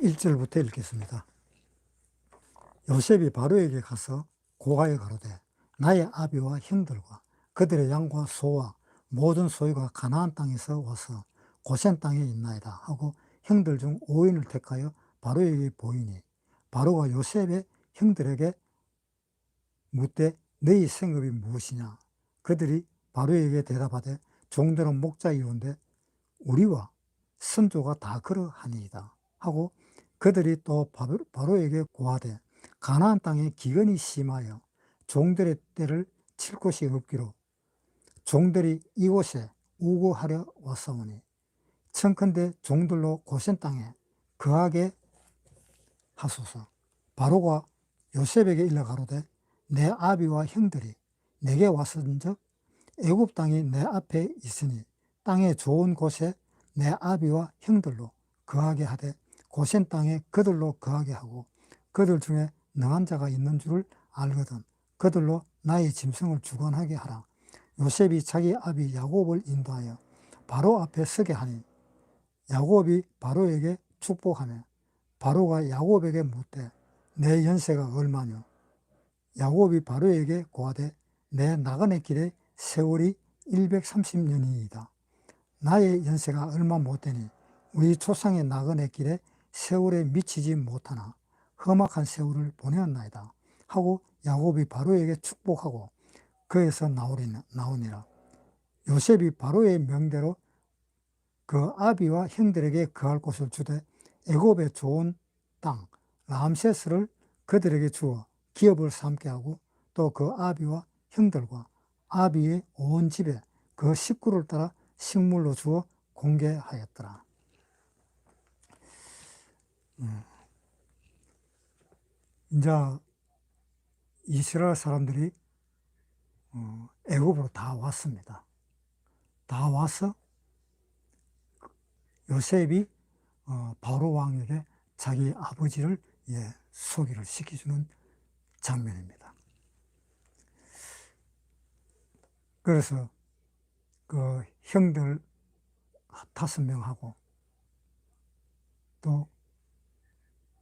1절부터 읽겠습니다. 요셉이 바로에게 가서 고가에 가로되 나의 아비와 형들과 그들의 양과 소와 모든 소유가 가나안 땅에서 와서 고센 땅에 있나이다 하고 형들 중 5인을 택하여 바로에게 보이니 바로가 요셉의 형들에게 묻되 너희 생업이 무엇이냐 그들이 바로에게 대답하되 종들은 목자이온데 우리와 선조가 다 그러하니이다 하고 그들이 또 바로- 바로에게 고하되 가나안 땅에 기근이 심하여 종들의 때를 칠 곳이 없기로 종들이 이곳에 우고하려 왔사오니 청컨대 종들로 고센 땅에 거하게 하소서. 바로가 요셉에게 일러 가로되 내 아비와 형들이 내게 왔은즉 애굽 땅이 내 앞에 있으니 땅의 좋은 곳에 내 아비와 형들로 거하게 하되 고센 땅에 그들로 거하게 하고 그들 중에 능한 자가 있는 줄을 알거든 그들로 나의 짐승을 주관하게 하라. 요셉이 자기 아비 야곱을 인도하여 바로 앞에 서게 하니 야곱이 바로에게 축복하며 바로가 야곱에게 묻되 내 연세가 얼마뇨? 야곱이 바로에게 고하되 내 나그네 길의 세월이 130년이이다. 나의 연세가 얼마 못 되니 우리 조상의 나그네 길에 세월에 미치지 못하나 험악한 세월을 보내었나이다 하고 야곱이 바로에게 축복하고 그에서 나오니라 요셉이 바로의 명대로 그 아비와 형들에게 거할 곳을 주되 애굽의 좋은 땅 람세스를 그들에게 주어 기업을 삼게 하고 또 그 아비와 형들과 아비의 온 집에 그 식구를 따라 식물로 주어 공개하였더라. 음. 이제 이스라엘 사람들이 어, 애굽으로 다 왔습니다. 다 와서 요셉이 어, 바로 왕에게 자기 아버지를 예, 소개를 시켜주는 장면입니다. 그래서 그 형들 다섯 명하고 또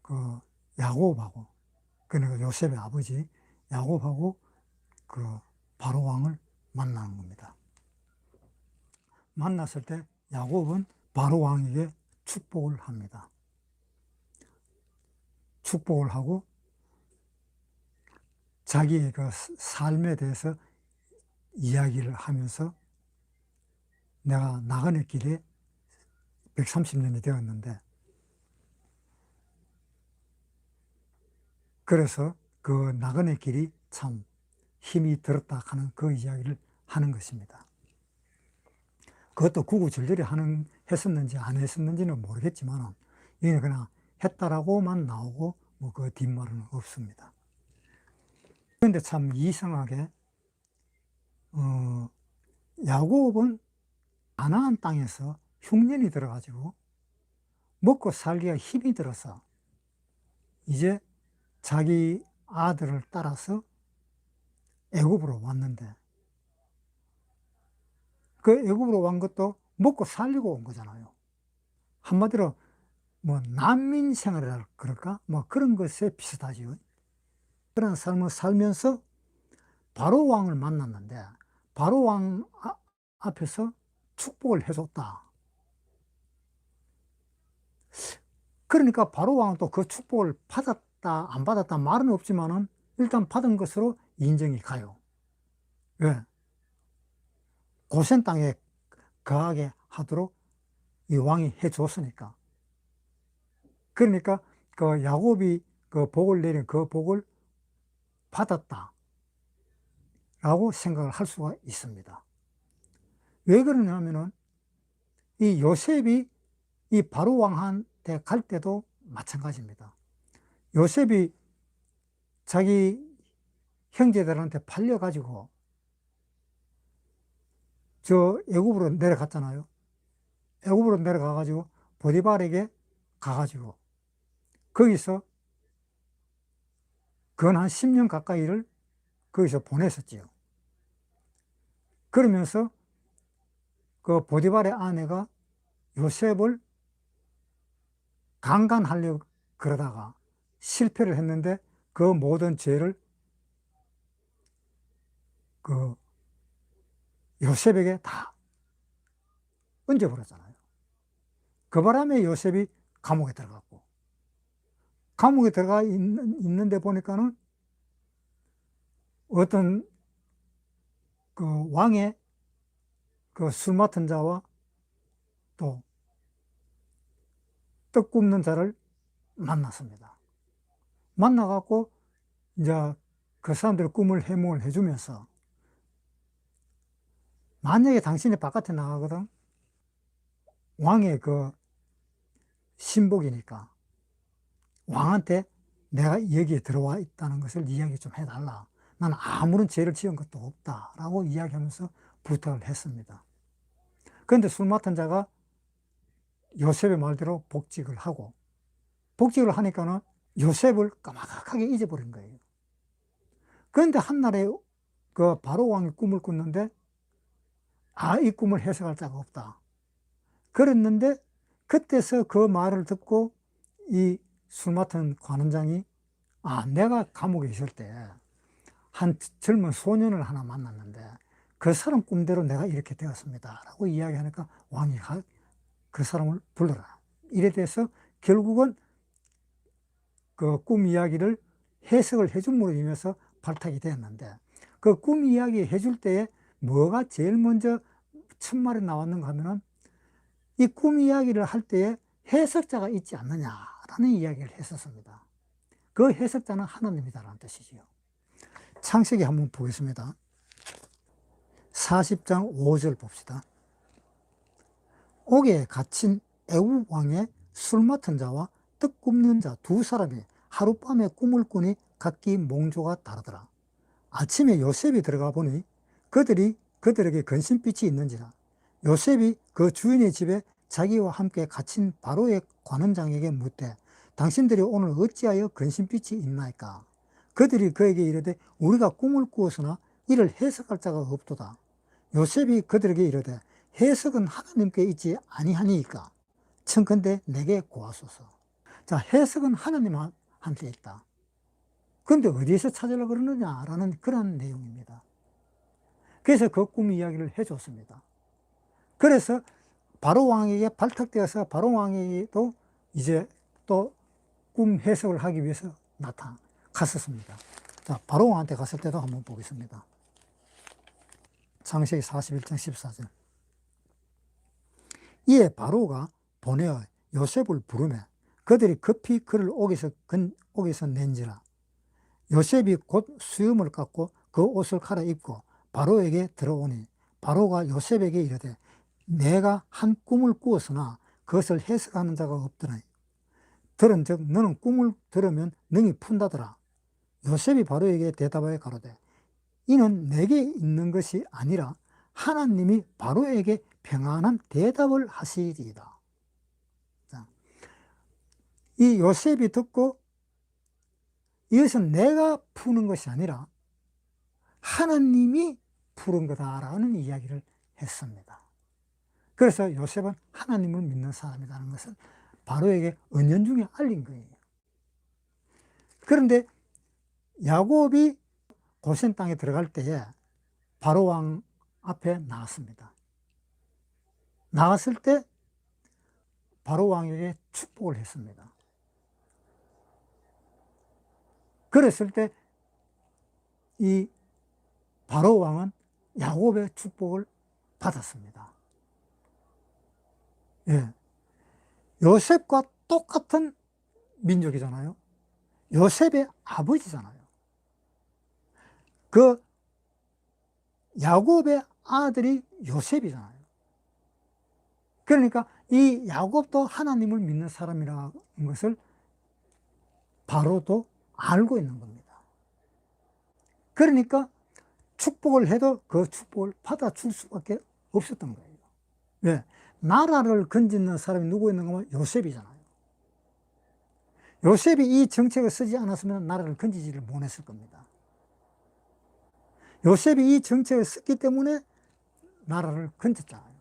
그 야곱하고 그러니까 요셉의 아버지 야곱하고 그 바로 왕을 만나는 겁니다. 만났을 때 야곱은 바로 왕에게 축복을 합니다. 축복을 하고 자기의 그 삶에 대해서 이야기를 하면서 내가 나그네 길에 130년이 되었는데 그래서 그 나그네 길이 참 힘이 들었다 하는 그 이야기를 하는 것입니다. 그것도 구구절절히 하는 했었는지 안 했었는지는 모르겠지만 이게 그냥 했다라고만 나오고 뭐 그 뒷말은 없습니다. 그런데 참 이상하게 어, 야곱은 가나안 땅에서 흉년이 들어가지고 먹고 살기가 힘이 들어서 이제 자기 아들을 따라서 애굽으로 왔는데 그 애굽으로 wan 것도 먹고 살리고 온 거잖아요. 한마디로 뭐 난민 생활이라 그럴까? 뭐 그런 것에 비슷하지요. 그런 삶을 살면서 바로 왕을 만났는데 바로 왕 아- 앞에서 축복을 해줬다. 그러니까 바로 왕은 또 그 축복을 받았 다 안 받았다 말은 없지만은 일단 받은 것으로 인정이 가요. 왜? 고센 땅에 거하게 하도록 이 왕이 해줬으니까. 그러니까 그 야곱이 그 복을 내린 그 복을 받았다. 라고 생각을 할 수가 있습니다. 왜 그러냐면은 이 요셉이 이 바로 왕한테 갈 때도 마찬가지입니다. 요셉이 자기 형제들한테 팔려가지고 저 애굽으로 내려갔잖아요. 애굽으로 내려가가지고 보디발에게 가가지고 거기서 근한 10년 가까이를 거기서 보냈었지요. 그러면서 그 보디발의 아내가 요셉을 강간하려고 그러다가 실패를 했는데 그 모든 죄를 그 요셉에게 다 얹어버렸잖아요. 그 바람에 요셉이 감옥에 들어갔고, 감옥에 들어가 있는, 있는데 보니까는 어떤 그 왕의 그 술 맡은 자와 또 떡 굽는 자를 만났습니다. 만나갖고 이제 그 사람들 꿈을 해몽을 해주면서 만약에 당신이 바깥에 나가거든 왕의 그 신복이니까 왕한테 내가 여기에 들어와 있다는 것을 이야기 좀 해달라. 나는 아무런 죄를 지은 것도 없다 라고 이야기하면서 부탁을 했습니다. 그런데 술 맡은 자가 요셉의 말대로 복직을 하고 복직을 하니까는 요셉을 까마득하게 잊어버린 거예요. 그런데 한날에 그 바로 왕이 꿈을 꿨는데 아, 이 꿈을 해석할 자가 없다. 그랬는데 그때서 그 말을 듣고 이 술 맡은 관원장이 아, 내가 감옥에 있을 때 한 젊은 소년을 하나 만났는데 그 사람 꿈대로 내가 이렇게 되었습니다. 라고 이야기하니까 왕이 그 사람을 불러라. 이래 돼서 결국은 그 꿈 이야기를 해석을 해줌으로 인해서 발탁이 되었는데 그 꿈 이야기 해줄 때에 뭐가 제일 먼저 첫 말에 나왔는가 하면은 이 꿈 이야기를 할 때에 해석자가 있지 않느냐라는 이야기를 했었습니다. 그 해석자는 하나님이다라는 뜻이지요. 창세기 한번 보겠습니다. 40장 5절 봅시다. 옥에 갇힌 애굽 왕의 술 맡은 자와 떡 굽는 자 두 사람이 하룻밤에 꿈을 꾸니 각기 몽조가 다르더라. 아침에 요셉이 들어가 보니 그들이 그들에게 근심빛이 있는지라. 요셉이 그 주인의 집에 자기와 함께 갇힌 바로의 관원장에게 묻되 당신들이 오늘 어찌하여 근심빛이 있나이까? 그들이 그에게 이르되 우리가 꿈을 꾸었으나 이를 해석할 자가 없도다. 요셉이 그들에게 이르되 해석은 하나님께 있지 아니하니까? 청컨대 내게 고하소서 자 해석은 하나님한테 있다 그런데 어디에서 찾으려고 그러느냐라는 그런 내용입니다 그래서 그 꿈 이야기를 해줬습니다. 그래서 바로 왕에게 발탁되어서 바로 왕에게도 이제 또 꿈 해석을 하기 위해서 나타 갔었습니다. 자, 바로 왕한테 갔을 때도 한번 보겠습니다. 창세기 41장 14절. 이에 바로가 보내어 요셉을 부르매 그들이 급히 그를 옥에서, 근, 옥에서 낸지라. 요셉이 곧 수염을 깎고 그 옷을 갈아입고 바로에게 들어오니 바로가 요셉에게 이르되 내가 한 꿈을 꾸었으나 그것을 해석하는 자가 없더니. 들은즉 너는 꿈을 들으면 능히 푼다더라. 요셉이 바로에게 대답하여 가로되 이는 내게 있는 것이 아니라 하나님이 바로에게 평안한 대답을 하시리이다 이 요셉이 듣고 이것은 내가 푸는 것이 아니라 하나님이 푸른 거다라는 이야기를 했습니다. 그래서 요셉은 하나님을 믿는 사람이라는 것을 바로에게 은연중에 알린 거예요. 그런데 야곱이 고센 땅에 들어갈 때에 바로 왕 앞에 나왔습니다. 나왔을 때 바로 왕에게 축복을 했습니다. 그랬을 때 이 바로 왕은 야곱의 축복을 받았습니다. 예. 요셉과 똑같은 민족이잖아요. 요셉의 아버지잖아요. 그 야곱의 아들이 요셉이잖아요. 그러니까 이 야곱도 하나님을 믿는 사람이라는 것을 바로도 알고 있는 겁니다. 그러니까 축복을 해도 그 축복을 받아줄 수밖에 없었던 거예요. 왜? 나라를 건짓는 사람이 누구 있는가 하면 요셉이잖아요. 요셉이 이 정책을 쓰지 않았으면 나라를 건지지를 못했을 겁니다. 요셉이 이 정책을 썼기 때문에 나라를 건졌잖아요.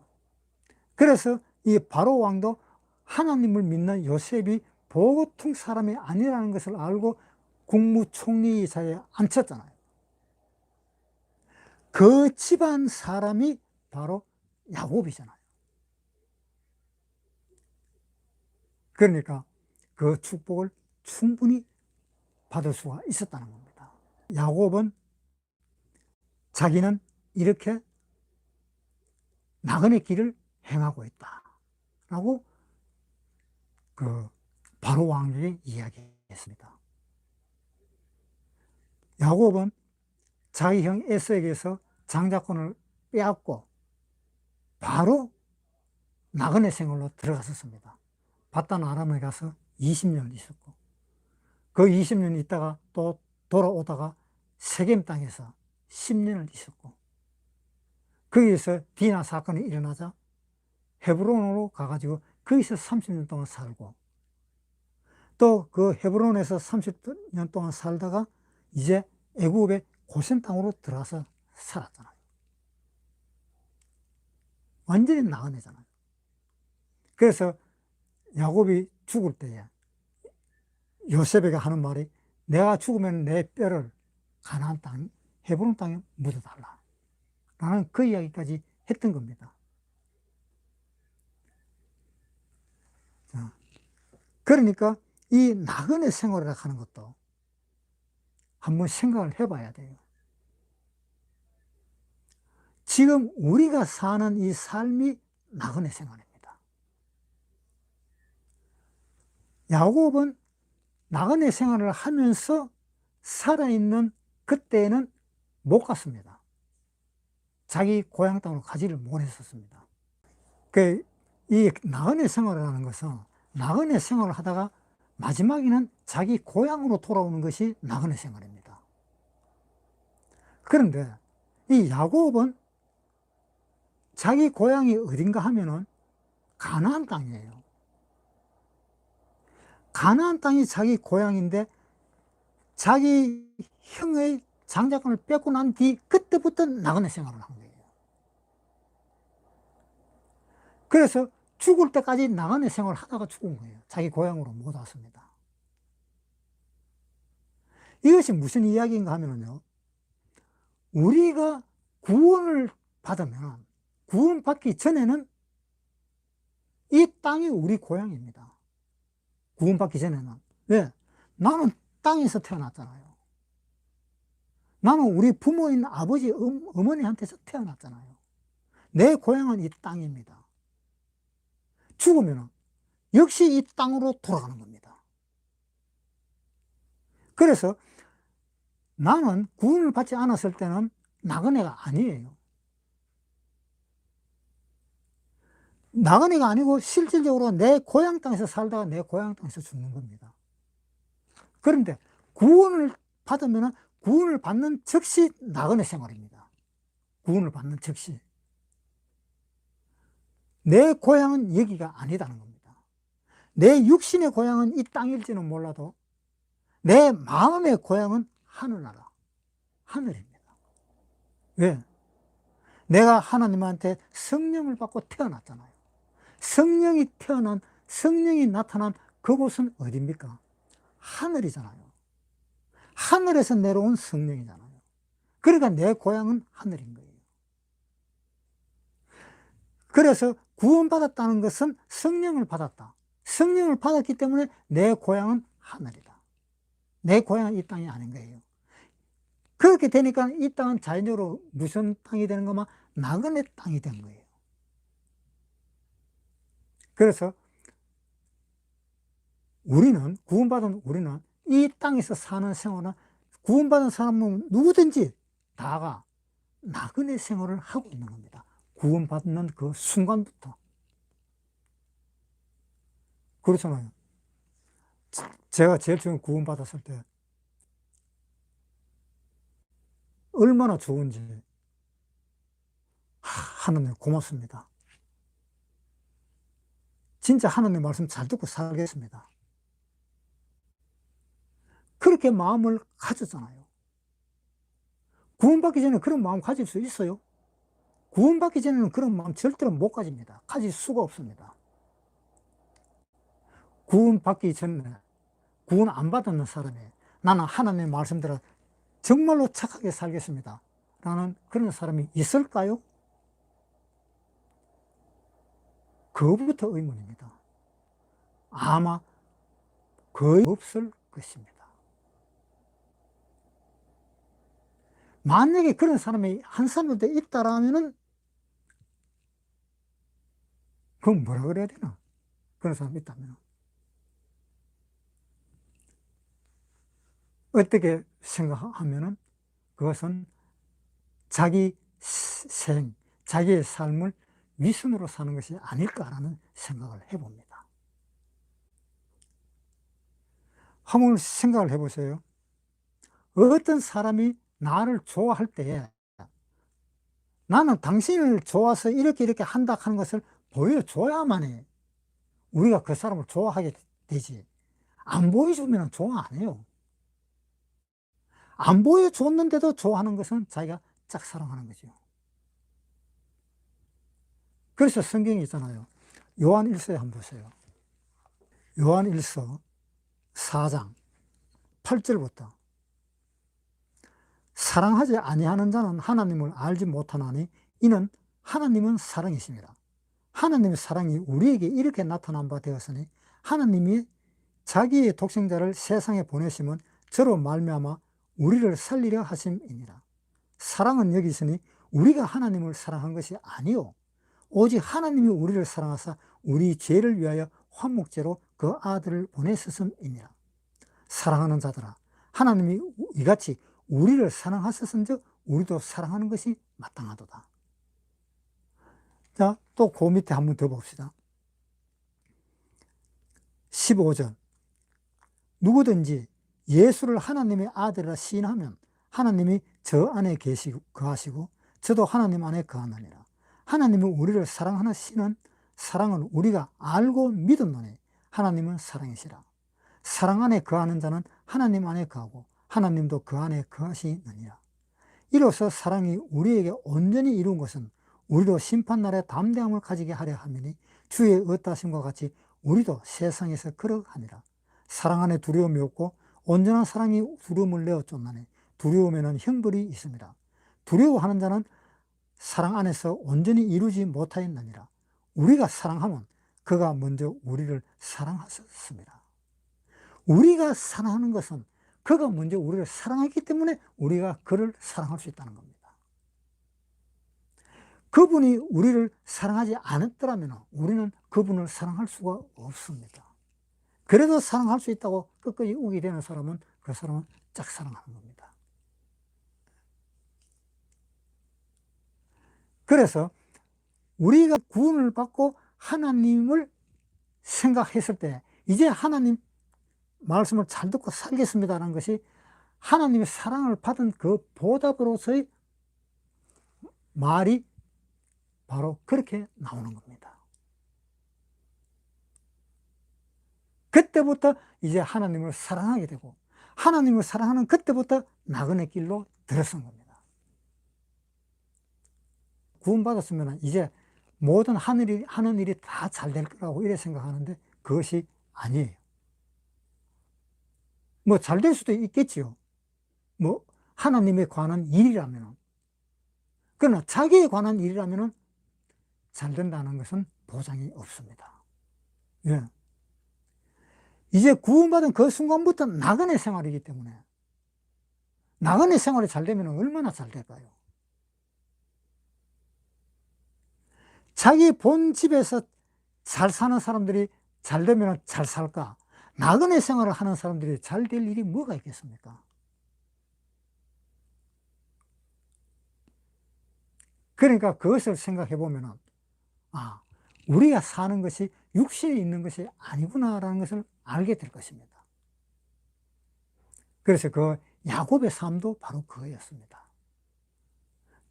그래서 이 바로 왕도 하나님을 믿는 요셉이 보통 사람이 아니라는 것을 알고 국무총리 자리에 앉혔잖아요. 그 집안 사람이 바로 야곱이잖아요. 그러니까 그 축복을 충분히 받을 수가 있었다는 겁니다. 야곱은 자기는 이렇게 나그네 길을 행하고 있다. 라고 그 바로 왕에게 이야기했습니다. 야곱은 자기 형 에서에게서 장자권을 빼앗고 바로 나그네 생활로 들어갔었습니다. 바단 아람에 가서 20년 있었고 그 20년 있다가 또 돌아오다가 세겜 땅에서 10년을 있었고 거기에서 디나 사건이 일어나자 헤브론으로 가가지고 거기서 30년 동안 살고 또 그 헤브론에서 30년 동안 살다가 이제 애굽의 고센 땅으로 들어가서 살았잖아요. 완전히 나가네잖아요. 그래서 야곱이 죽을 때에 요셉에게 하는 말이 내가 죽으면 내 뼈를 가나안 땅, 헤브론 땅에 묻어달라. 라는 그 이야기까지 했던 겁니다. 자, 그러니까 이 나그네 생활을 하는 것도 한번 생각을 해봐야 돼요. 지금 우리가 사는 이 삶이 나그네 생활입니다. 야곱은 나그네 생활을 하면서 살아있는 그때에는 못 갔습니다. 자기 고향 땅으로 가지를 못했었습니다. 그, 이 나그네 생활을 하는 것은 나그네 생활을 하다가 마지막에는 자기 고향으로 돌아오는 것이 나그네 생활입니다. 그런데 이 야곱은 자기 고향이 어딘가 하면은 가나안 땅이에요. 가나안 땅이 자기 고향인데 자기 형의 장자권을 뺏고 난 뒤 그때부터 나그네 생활을 한 거예요. 그래서 죽을 때까지 나그네 생활을 하다가 죽은 거예요. 자기 고향으로 못 왔습니다. 이것이 무슨 이야기인가 하면요. 우리가 구원을 받으면 구원받기 전에는 이 땅이 우리 고향입니다. 구원받기 전에는. 왜? 나는 땅에서 태어났잖아요. 나는 우리 부모인 아버지, 음, 어머니한테서 태어났잖아요. 내 고향은 이 땅입니다. 죽으면 역시 이 땅으로 돌아가는 겁니다. 그래서 나는 구원을 받지 않았을 때는 나그네가 아니에요. 나그네가 아니고 실질적으로 내 고향 땅에서 살다가 내 고향 땅에서 죽는 겁니다. 그런데 구원을 받으면 구원을 받는 즉시 나그네 생활입니다. 구원을 받는 즉시. 내 고향은 여기가 아니다는 겁니다. 내 육신의 고향은 이 땅일지는 몰라도 내 마음의 고향은 하늘나라, 하늘입니다. 왜? 내가 하나님한테 성령을 받고 태어났잖아요. 성령이 태어난, 성령이 나타난 그곳은 어디입니까? 하늘이잖아요. 하늘에서 내려온 성령이잖아요. 그러니까 내 고향은 하늘인 거예요. 그래서 구원받았다는 것은 성령을 받았다. 성령을 받았기 때문에 내 고향은 하늘이다. 내 고향은 이 땅이 아닌 거예요. 그렇게 되니까 이 땅은 자연적으로 무슨 땅이 되는 거면 나그네 땅이 된 거예요. 그래서 우리는 구원받은 우리는 이 땅에서 사는 생활은 구원받은 사람은 누구든지 다가 나그네 생활을 하고 있는 겁니다. 구원받는 그 순간부터. 그렇잖아요. 제가 제일 처음 구원받았을 때 얼마나 좋은지 하 나님 고맙습니다. 진짜 하나님 말씀 잘 듣고 살겠습니다. 그렇게 마음을 가졌잖아요. 구원받기 전에 그런 마음 가질 수 있어요? 구원받기 전에는 그런 마음 절대로 못 가집니다. 가질 수가 없습니다. 구원 받기 전에 구원 안 받았는 사람이 나는 하나님의 말씀대로 정말로 착하게 살겠습니다. 라는 그런 사람이 있을까요? 그부터 의문입니다. 아마 거의 없을 것입니다. 만약에 그런 사람이 한 사람도 있다라면은 그건 뭐라 그래야 되나? 그런 사람이 있다면 어떻게 생각하면은 그것은 자기 생, 자기의 삶을 위선으로 사는 것이 아닐까라는 생각을 해봅니다. 한번 생각을 해보세요. 어떤 사람이 나를 좋아할 때에 나는 당신을 좋아서 이렇게 이렇게 한다 하는 것을 보여줘야만이 우리가 그 사람을 좋아하게 되지. 안 보여주면 좋아 안 해요. 안 보여줬는데도 좋아하는 것은 자기가 짝사랑하는 거죠. 그래서 성경이 있잖아요. 요한 1서에 한번 보세요. 요한 1서 4장 8절부터 사랑하지 아니하는 자는 하나님을 알지 못하나니 이는 하나님은 사랑이십니다. 하나님의 사랑이 우리에게 이렇게 나타난 바 되었으니 하나님이 자기의 독생자를 세상에 보내심은 저로 말미암아 우리를 살리려 하심이니라. 사랑은 여기 있으니 우리가 하나님을 사랑한 것이 아니요 오직 하나님이 우리를 사랑하사 우리 죄를 위하여 화목제로 그 아들을 보내셨음이니라. 사랑하는 자들아 하나님이 이같이 우리를 사랑하셨은즉 우리도 사랑하는 것이 마땅하도다. 자, 또 그 밑에 한 번 더 봅시다. 15절. 누구든지 예수를 하나님의 아들이라 시인하면 하나님이 저 안에 계시고 거하시고 저도 하나님 안에 거하느니라. 하나님은 우리를 사랑하는 신은 사랑을 우리가 알고 믿었노니 하나님은 사랑이시라. 사랑 안에 거하는 자는 하나님 안에 거하고 하나님도 그 안에 거하시느니라. 이로써 사랑이 우리에게 온전히 이룬 것은 우리도 심판날에 담대함을 가지게 하려 함이니 주의 의따심과 같이 우리도 세상에서 그러하니라. 사랑 안에 두려움이 없고 온전한 사랑이 두려움을 내어 쫓나니 두려움에는 형벌이 있습니다. 두려워하는 자는 사랑 안에서 온전히 이루지 못하였느니라. 우리가 사랑하면 그가 먼저 우리를 사랑하셨습니다. 우리가 사랑하는 것은 그가 먼저 우리를 사랑했기 때문에 우리가 그를 사랑할 수 있다는 겁니다. 그분이 우리를 사랑하지 않았더라면 우리는 그분을 사랑할 수가 없습니다. 그래도 사랑할 수 있다고 끝까지 우게 되는 사람은 그 사람은 짝사랑하는 겁니다. 그래서 우리가 구원을 받고 하나님을 생각했을 때 이제 하나님 말씀을 잘 듣고 살겠습니다라는 것이 하나님의 사랑을 받은 그 보답으로서의 말이 바로 그렇게 나오는 겁니다. 그때부터 이제 하나님을 사랑하게 되고 하나님을 사랑하는 그때부터 나그네 길로 들어선 겁니다. 구원받았으면 이제 모든 하늘이, 하는 일이 다 잘 될 거라고 이래 생각하는데 그것이 아니에요. 뭐 잘 될 수도 있겠지요. 뭐 하나님에 관한 일이라면 그러나 자기에 관한 일이라면 잘 된다는 것은 보장이 없습니다. 예. 이제 구원받은 그 순간부터 나그네 생활이기 때문에 나그네 생활이 잘 되면 얼마나 잘 될까요? 자기 본 집에서 잘 사는 사람들이 잘 되면 잘 살까? 나그네 생활을 하는 사람들이 잘 될 일이 뭐가 있겠습니까? 그러니까 그것을 생각해 보면 아, 우리가 사는 것이 육신에 있는 것이 아니구나라는 것을 알게 될 것입니다. 그래서 그 야곱의 삶도 바로 그거였습니다.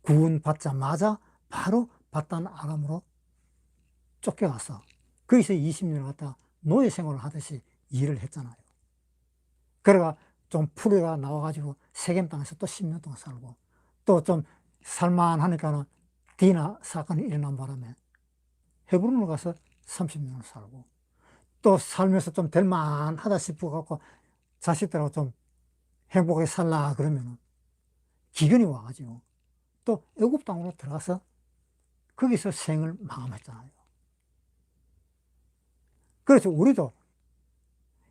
구원 받자마자 바로 바단 아람으로 쫓겨가서 거기서 20년을 갖다 노예 생활을 하듯이 일을 했잖아요. 그래가 좀 풀이가 나와가지고 세겜 땅에서 또 10년 동안 살고 또 좀 살만하니까는 디나 사건이 일어난 바람에 헤브론으로 가서 30년을 살고 또 살면서 좀 될만하다 싶어 갖고 자식들하고 좀 행복하게 살라 그러면은 기근이 와가지고 또 애굽 땅으로 들어가서 거기서 생을 마감했잖아요. 그래서 우리도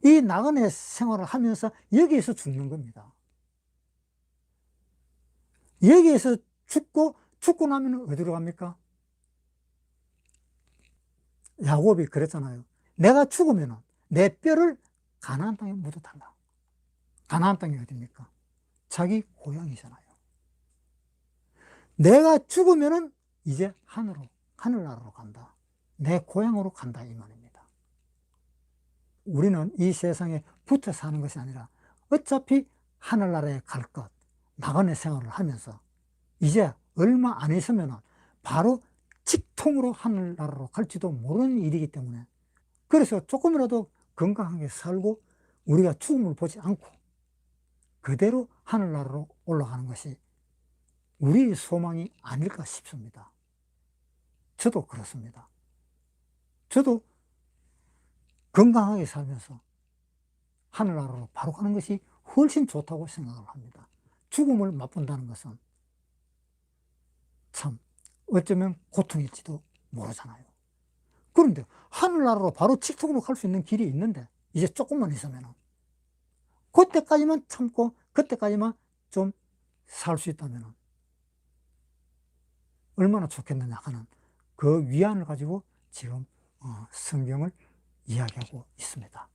이 나그네 생활을 하면서 여기에서 죽는 겁니다. 여기에서 죽고 죽고 나면 어디로 갑니까? 야곱이 그랬잖아요. 내가 죽으면 내 뼈를 가나안 땅에 묻어달라. 가나안 땅이 어딥니까? 자기 고향이잖아요. 내가 죽으면은 이제 하늘로, 하늘나라로 간다. 내 고향으로 간다. 이 말입니다. 우리는 이 세상에 붙어 사는 것이 아니라 어차피 하늘나라에 갈 것, 나그네 생활을 하면서 이제 얼마 안 있으면 바로 직통으로 하늘나라로 갈지도 모르는 일이기 때문에 그래서 조금이라도 건강하게 살고 우리가 죽음을 보지 않고 그대로 하늘나라로 올라가는 것이 우리의 소망이 아닐까 싶습니다. 저도 그렇습니다. 저도 건강하게 살면서 하늘나라로 바로 가는 것이 훨씬 좋다고 생각을 합니다. 죽음을 맛본다는 것은 참 어쩌면 고통일지도 모르잖아요. 그런데 하늘나라로 바로 직통으로 갈 수 있는 길이 있는데 이제 조금만 있으면 그때까지만 참고 그때까지만 좀 살 수 있다면 얼마나 좋겠느냐 하는 그 위안을 가지고 지금 어, 성경을 이야기하고 있습니다.